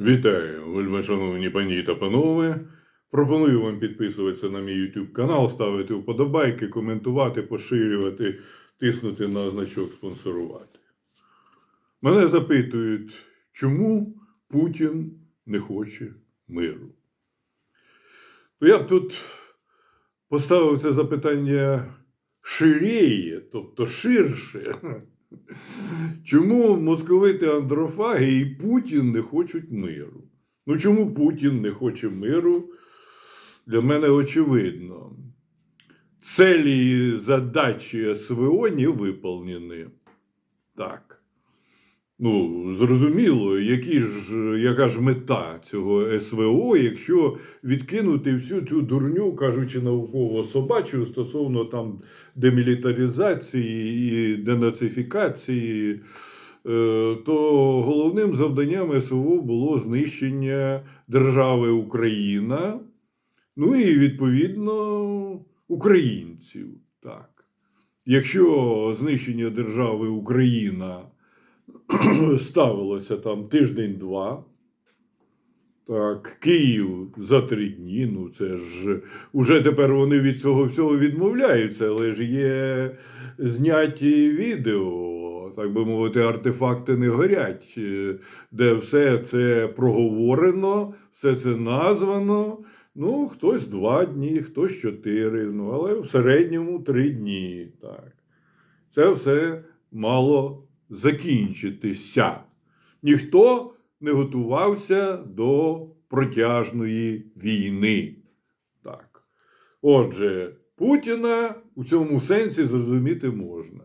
Вітаю, вельмишановні пані та панове. Пропоную вам підписуватися на мій YouTube канал, ставити вподобайки, коментувати, поширювати, тиснути на значок спонсорувати. Мене запитують, чому Путін не хоче миру. То я б тут поставив це запитання ширіє, тобто ширше. Чому московити андрофаги і Путін не хочуть миру? Ну чому Путін не хоче миру? Для мене очевидно. Целі і задачі СВО не виповнені. Так. Ну, зрозуміло, які ж, яка ж мета цього СВО, якщо відкинути всю цю дурню, кажучи науково собачу, стосовно там демілітаризації і денацифікації, е, то головним завданням СВО було знищення держави Україна, ну і відповідно українців. Так. Якщо знищення держави Україна ставилося там тиждень-два. Так, Київ за три дні. Ну це ж уже тепер вони від цього всього відмовляються, але ж є зняті відео, так би мовити, артефакти не горять, е, де все це проговорено, все це названо. Ну, хтось два дні, хтось чотири, ну, але в середньому три дні. Так. Це все мало закінчитися. Ніхто не готувався до протяжної війни. Так. Отже, Путіна у цьому сенсі зрозуміти можна.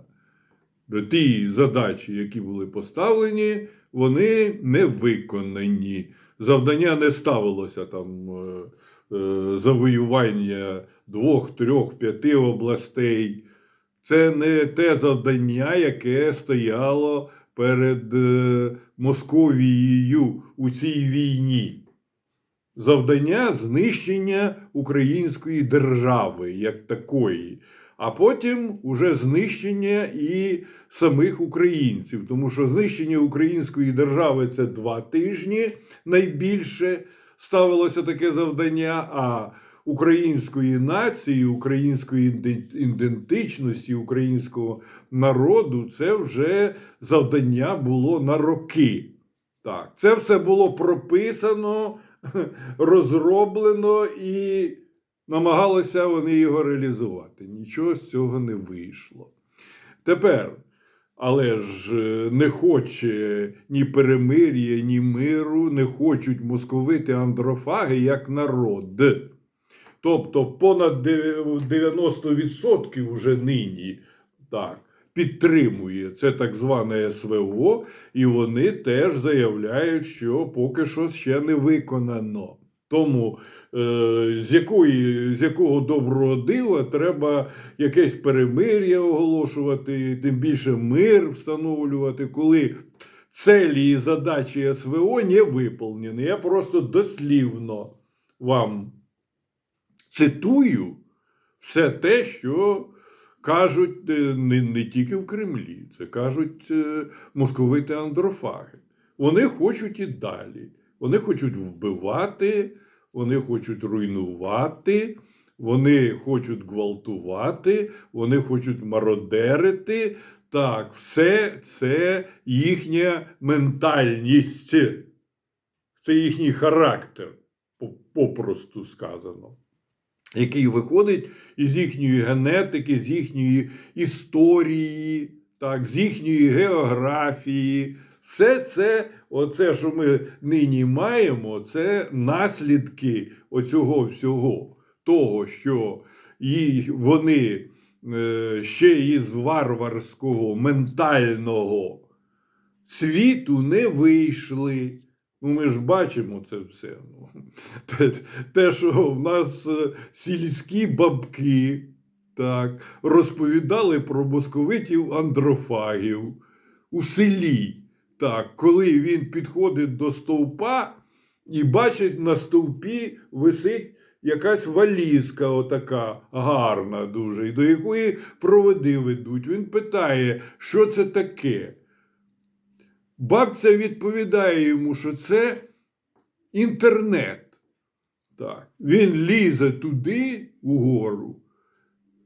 Ті задачі, які були поставлені, вони не виконані. Завдання не ставилося там е, е, завоювання двох, трьох, п'яти областей. Це не те завдання, яке стояло перед е, Московією у цій війні. Завдання знищення української держави як такої, а потім уже знищення і самих українців. Тому що знищення української держави це два тижні найбільше ставилося таке завдання. а української нації, української ідентичності, українського народу, це вже завдання було на роки. Так, це все було прописано, розроблено і намагалися вони його реалізувати. Нічого з цього не вийшло. Тепер, але ж е, не хоче ні перемир'я, ні миру, не хочуть московити андрофаги як народ. Тобто понад 90% вже нині так, підтримує це так зване СВО, і вони теж заявляють, що поки що ще не виконано. Тому е, з, якої, з якого доброго дива треба якесь перемир'я оголошувати, тим більше мир встановлювати, коли целі і задачі СВО не виповнені. Я просто дослівно вам цитую все те, що кажуть е, не, не тільки в Кремлі, це кажуть е, московити андрофаги. Вони хочуть і далі. Вони хочуть вбивати, вони хочуть руйнувати, вони хочуть гвалтувати, вони хочуть мародерити. Так, все це їхня ментальність, це їхній характер, попросту сказано який виходить із їхньої генетики, з їхньої історії, так, з їхньої географії. Все це, оце, що ми нині маємо, це наслідки оцього всього, того, що вони е, ще із варварського ментального світу не вийшли. Ну, ми ж бачимо це все. Ну, те, те, що в нас е, сільські бабки так, розповідали про московитів андрофагів у селі. Так, коли він підходить до стовпа і бачить на стовпі висить якась валізка, отака гарна дуже, і до якої проводи ведуть. Він питає, що це таке. Бабця відповідає йому, що це інтернет. Так. Він лізе туди, угору,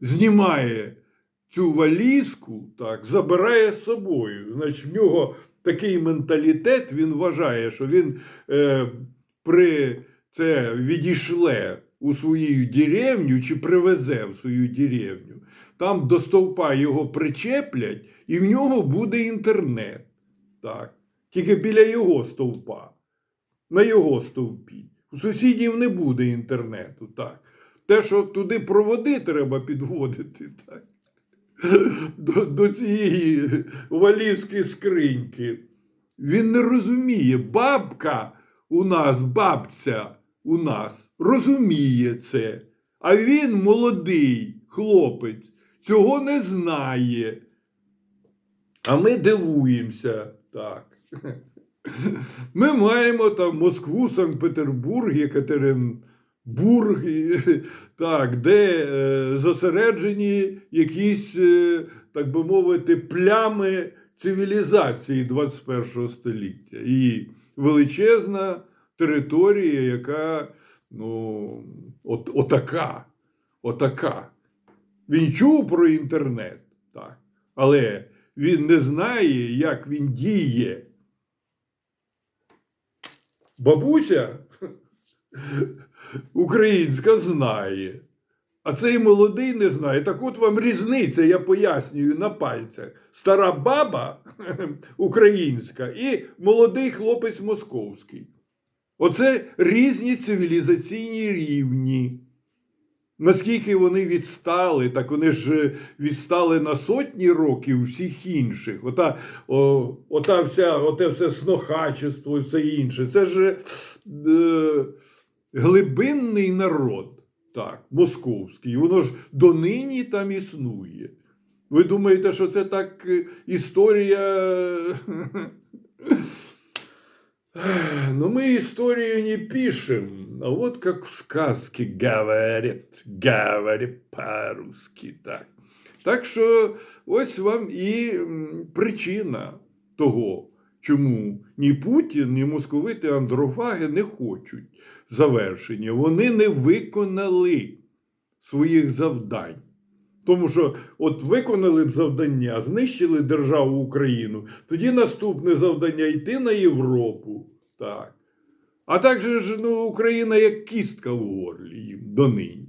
знімає цю валізку, так, забирає з собою. Значить, в нього такий менталітет, він вважає, що він е, при це відійшле у свою деревню чи привезе в свою деревню. Там до стовпа його причеплять, і в нього буде інтернет. Так. Тільки біля його стовпа, на його стовпі. У сусідів не буде інтернету. Так. Те, що туди проводи треба підводити, так. До, до цієї валізки скриньки. Він не розуміє. Бабка у нас, бабця у нас розуміє це. А він молодий хлопець, цього не знає. А ми дивуємося так. Ми маємо там Москву, Санкт-Петербург, Єкатеринбург, і, так, де е, зосереджені якісь, е, так би мовити, плями цивілізації 21 століття. І величезна територія, яка ну, от, отака. Отака. Він чув про інтернет, так, але він не знає, як він діє. Бабуся українська знає, а цей молодий не знає. Так от вам різниця, я пояснюю на пальцях. Стара баба українська і молодий хлопець московський. Оце різні цивілізаційні рівні. Наскільки вони відстали, так вони ж відстали на сотні років всіх інших. Ота, о, ота вся, оте все снохачество і все інше. Це ж е, глибинний народ, так, московський. Воно ж донині там існує. Ви думаєте, що це так е, історія? Но мы историю не пишем, а вот как в сказке говорят, говорят по-русски так. Так що ось вам і причина того, чому ні Путін, ні московити андрофаги не хочуть завершення. Вони не виконали своїх завдань. Тому що от виконали б завдання, знищили державу Україну, тоді наступне завдання йти на Європу. Так. А так же ж ну, Україна як кістка в горлі їм донині.